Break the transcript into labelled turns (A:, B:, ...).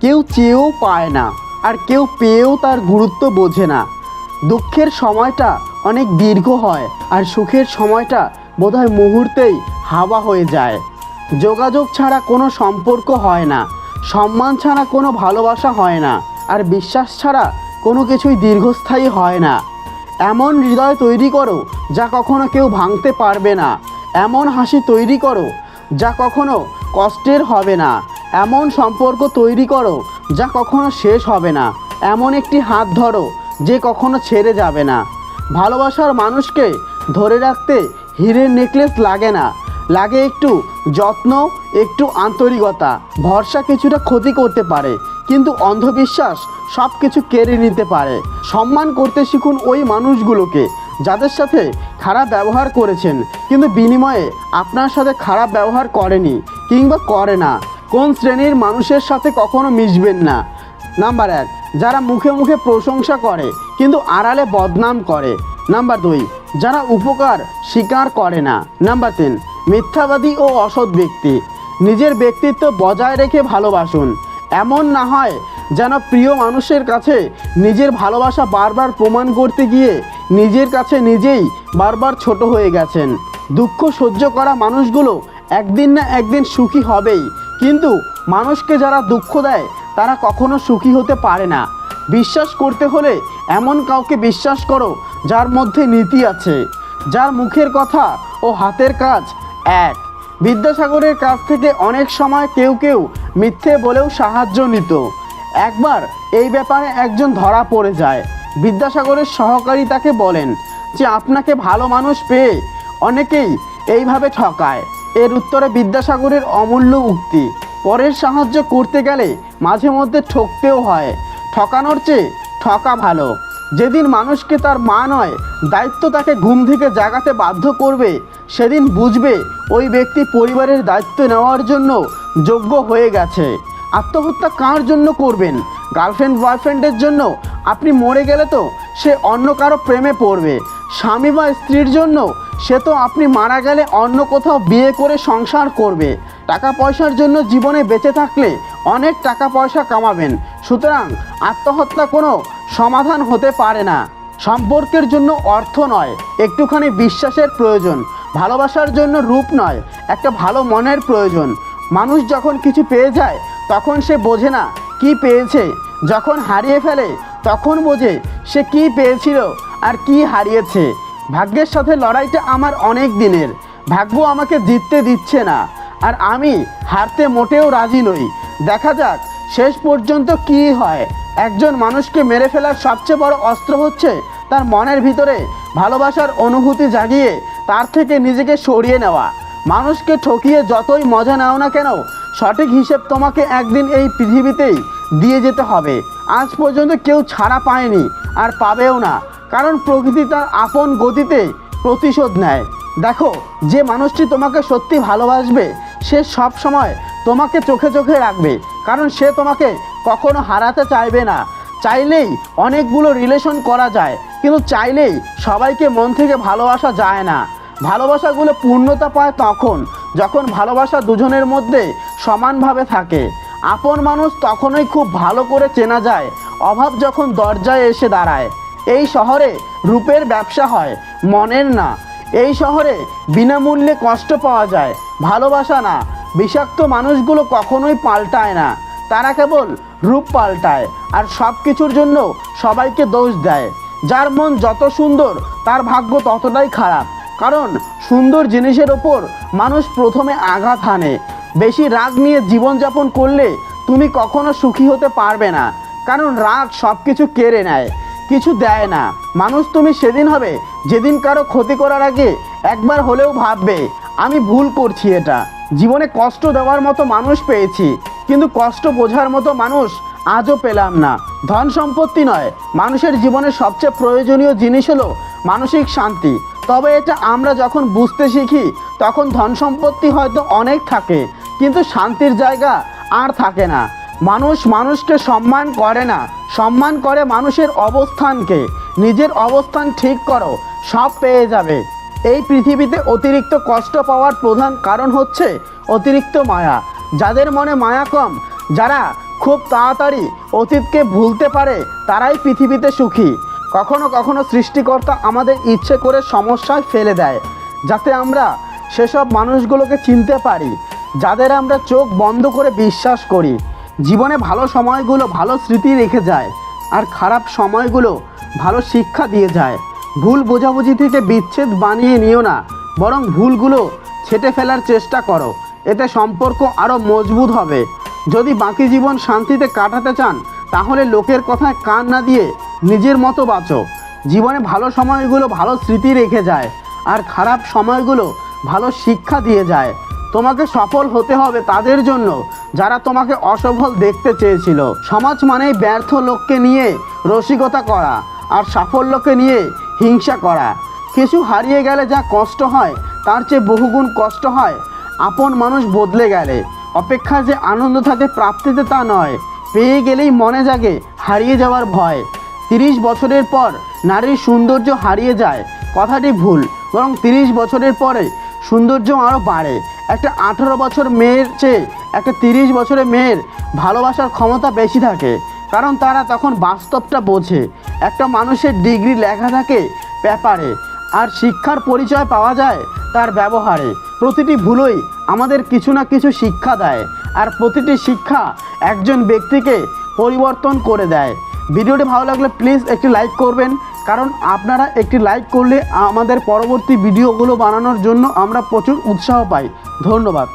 A: কেউ চেয়েও পায় না, আর কেউ পেয়েও তার গুরুত্ব বোঝে না। দুঃখের সময়টা অনেক দীর্ঘ হয়, আর সুখের সময়টা বোধহয় মুহূর্তেই হাওয়া হয়ে যায়। যোগাযোগ ছাড়া কোনো সম্পর্ক হয় না, সম্মান ছাড়া কোনো ভালোবাসা হয় না, আর বিশ্বাস ছাড়া কোনো কিছুই দীর্ঘস্থায়ী হয় না। এমন হৃদয় তৈরি করো যা কখনো কেউ ভাঙতে পারবে না। এমন হাসি তৈরি করো যা কখনো কষ্টের হবে না। এমন সম্পর্ক তৈরি করো যা কখনো শেষ হবে না। এমন একটি হাত ধরো যে কখনো ছেড়ে যাবে না। ভালোবাসার মানুষকে ধরে রাখতে হীরের নেকলেস লাগে না। লাগে একটু যত্ন, একটু আন্তরিকতা। ভরসা কিছুটা ক্ষতি করতে পারে, কিন্তু অন্ধবিশ্বাস সব কিছু কেড়ে নিতে পারে। সম্মান করতে শিখুন ওই মানুষগুলোকে যাদের সাথে খারাপ ব্যবহার করেছেন, কিন্তু বিনিময়ে আপনার সাথে খারাপ ব্যবহার করেনি কিংবা করে না। কোন শ্রেণির মানুষের সাথে কখনো মিশবেন না? নাম্বার এক, যারা মুখে মুখে প্রশংসা করে, কিন্তু আড়ালে বদনাম করে। নাম্বার দুই, যারা উপকার স্বীকার করে না। নাম্বার তিন, মিথ্যাবাদী ও অসৎ ব্যক্তি। নিজের ব্যক্তিত্ব বজায় রেখে ভালোবাসুন। এমন না হয় যেন প্রিয় মানুষের কাছে নিজের ভালোবাসা বারবার প্রমাণ করতে গিয়ে নিজের কাছে নিজেই বারবার ছোট হয়ে গেছেন। দুঃখ সহ্য করা মানুষগুলো একদিন না একদিন সুখী হবেই। কিন্তু মানুষকে যারা দুঃখ দেয়, তারা কখনো সুখী হতে পারে না। বিশ্বাস করতে হলে এমন কাউকে বিশ্বাস করো, যার মধ্যে নীতি আছে, যার মুখের কথা ও হাতের কাজ এক। বিদ্যাসাগরের কাছ থেকে অনেক সময় কেউ কেউ মিথ্যে বলেও সাহায্য নিত। একবার এই ব্যাপারে একজন ধরা পড়ে যায়। বিদ্যাসাগরের সহকারী তাকে বলেন যে, আপনাকে ভালো মানুষ পেয়ে অনেকেই এইভাবে ঠকায়। এর উত্তরে বিদ্যাসাগরের অমূল্য উক্তি। পরের সাহায্য করতে গেলে মাঝে মধ্যে ঠকতেও হয়। ঠকানোর চেয়ে ঠকা ভালো। যেদিন মানুষকে তার মা নয়, দায়িত্ব তাকে ঘুম থেকে জাগাতে বাধ্য করবে, সেদিন বুঝবে ওই ব্যক্তি পরিবারের দায়িত্ব নেওয়ার জন্য যোগ্য হয়ে গেছে। আত্মহত্যা কার জন্য করবেন? গার্লফ্রেন্ড, বয়ফ্রেন্ডের জন্য? আপনি মরে গেলে তো সে অন্য কারও প্রেমে পড়বে। স্বামী বা স্ত্রীর জন্য সে তো আপনি মারা গেলে অন্য কোথাও বিয়ে করে সংসার করবে। টাকা পয়সার জন্য জীবনে বেঁচে থাকলে অনেক টাকা পয়সা কামাবেন। সুতরাং আত্মহত্যা কোনো সমাধান হতে পারে না। সম্পর্কের জন্য অর্থ নয়, একটুখানি বিশ্বাসের প্রয়োজন, ভালোবাসার জন্য রূপ নয়, একটা ভালো মনের প্রয়োজন। মানুষ যখন কিছু পেয়ে যায়, তখন সে বোঝে না কি পেয়েছে। যখন হারিয়ে ফেলে, তখন বোঝে সে কি পেয়েছিল আর কি হারিয়েছে। ভাগ্যের সাথে লড়াইটা আমার অনেক দিনের। ভাগ্য আমাকে জিততে দিচ্ছে না। আর আমি হারতে মোটেও রাজি নই। দেখা যাক, শেষ পর্যন্ত কি হয়। একজন মানুষকে মেরে ফেলার সবচেয়ে বড় অস্ত্র হচ্ছে তার মনের ভিতরে ভালোবাসার অনুভূতি জাগিয়ে তার থেকে নিজেকে সরিয়ে নেওয়া। মানুষকে ঠকিয়ে যতই মজা নাও না কেন, সঠিক হিসেব তোমাকে একদিন এই পৃথিবীতেই দিয়ে যেতে হবে। আজ পর্যন্ত কেউ ছাড়া পায়নি, আর পাবেও না। কারণ প্রকৃতি তার আপন গতিতে প্রতিশোধ নেয়। দেখো, যে মানুষটি তোমাকে সত্যি ভালোবাসবে, সে সব সময় তোমাকে চোখে চোখে রাখবে, কারণ সে তোমাকে কখনো হারাতে চাইবে না। চাইলেই অনেকগুলো রিলেশন করা যায়, কিন্তু চাইলেই সবাইকে মন থেকে ভালোবাসা যায় না। ভালোবাসাগুলো পূর্ণতা পায় তখন, যখন ভালোবাসা দুজনের মধ্যে সমানভাবে থাকে। আপন মানুষ তখনই খুব ভালো করে চেনা যায়, অভাব যখন দরজায় এসে দাঁড়ায়। এই শহরে রূপের ব্যবসা হয়, মনের না। এই শহরে বিনামূল্যে কষ্ট পাওয়া যায়, ভালোবাসা না। বিষাক্ত মানুষগুলো কখনোই পাল্টায় না। তারা কেবল রূপ পাল্টায় আর সব কিছুর জন্য সবাইকে দোষ দেয়। যার মন যত সুন্দর, তার ভাগ্য ততটাই খারাপ। কারণ সুন্দর জিনিসের ওপর মানুষ প্রথমে আঘাত হানে। বেশি রাগ নিয়ে জীবনযাপন করলে তুমি কখনো সুখী হতে পারবে না। কারণ রাগ সব কিছু কেড়ে নেয়। কিছু দেয় না। মানুষ তুমি সেদিন হবে, যেদিন কারও ক্ষতি করার আগে একবার হলেও ভাববে, আমি ভুল করছি এটা। জীবনে কষ্ট দেওয়ার মতো মানুষ পেয়েছি, কিন্তু কষ্ট বোঝার মতো মানুষ আজও পেলাম না। ধন সম্পত্তি নয়, মানুষের জীবনে সবচেয়ে প্রয়োজনীয় জিনিস হলো মানসিক শান্তি। তবে এটা আমরা যখন বুঝতে শিখি, তখন ধন সম্পত্তি হয়তো অনেক থাকে, কিন্তু শান্তির জায়গা আর থাকে না। মানুষ মানুষকে সম্মান করে না। সম্মান করে মানুষের অবস্থানকে। নিজের অবস্থান ঠিক করো, সব পেয়ে যাবে। এই পৃথিবীতে অতিরিক্ত কষ্ট পাওয়ার প্রধান কারণ হচ্ছে অতিরিক্ত মায়া। যাদের মনে মায়া কম, যারা খুব তাড়াতাড়ি অতীতকে ভুলতে পারে, তারাই পৃথিবীতে সুখী। কখনো কখনো সৃষ্টিকর্তা আমাদের ইচ্ছে করে সমস্যায় ফেলে দেয়, যাতে আমরা সেসব মানুষগুলোকে চিনতে পারি, যাদের আমরা চোখ বন্ধ করে বিশ্বাস করি। জীবনে ভালো সময়গুলো ভালো স্মৃতি রেখে যায় আর খারাপ সময়গুলো ভালো শিক্ষা দিয়ে যায়। ভুল বোঝাবুঝি থেকে বিচ্ছেদ বানিয়ে নিও না, বরং ভুলগুলো ছেটে ফেলার চেষ্টা করো। এতে সম্পর্ক আরও মজবুত হবে। যদি বাকি জীবন শান্তিতে কাটাতে চান, তাহলে লোকের কথায় কান না দিয়ে নিজের মতো বাঁচো। জীবনে ভালো সময়গুলো ভালো স্মৃতি রেখে যায় আর খারাপ সময়গুলো ভালো শিক্ষা দিয়ে যায়। তোমাকে সফল হতে হবে তাদের জন্য, যারা তোমাকে অসফল দেখতে চেয়েছিল। সমাজ মানেই ব্যর্থ লোককে নিয়ে রসিকতা করা আর সাফল্যকে নিয়ে হিংসা করা। কিছু হারিয়ে গেলে যা কষ্ট হয়, তার চেয়ে বহুগুণ কষ্ট হয়, আপন মানুষ বদলে গেলে। অপেক্ষা যে আনন্দ থাকে প্রাপ্তিতে তা নয়, পেয়ে গেলেই মনে জাগে হারিয়ে যাওয়ার ভয়। তিরিশ বছরের পর নারীর সৌন্দর্য হারিয়ে যায়, কথাটি ভুল, বরং তিরিশ বছরের পরে সৌন্দর্য আরও বাড়ে। একটা আঠেরো বছর মেয়ের চেয়ে, একটা তিরিশ বছরের মেয়ের ভালোবাসার ক্ষমতা বেশি থাকে। কারণ তারা তখন বাস্তবটা বোঝে। একটা মানুষের ডিগ্রি লেখা থাকে পেপারে, আর শিক্ষার পরিচয় পাওয়া যায় তার ব্যবহারে। প্রতিটি ভুলই আমাদের কিছু না কিছু শিক্ষা দেয়, আর প্রতিটি শিক্ষা একজন ব্যক্তিকে পরিবর্তন করে দেয়। ভিডিওটি ভালো লাগলে প্লিজ একটি লাইক করবেন কারণ আপনারা একটি লাইক করলে আমাদের পরবর্তী ভিডিওগুলো বানানোর জন্য আমরা প্রচুর উৎসাহ পাই। ধন্যবাদ।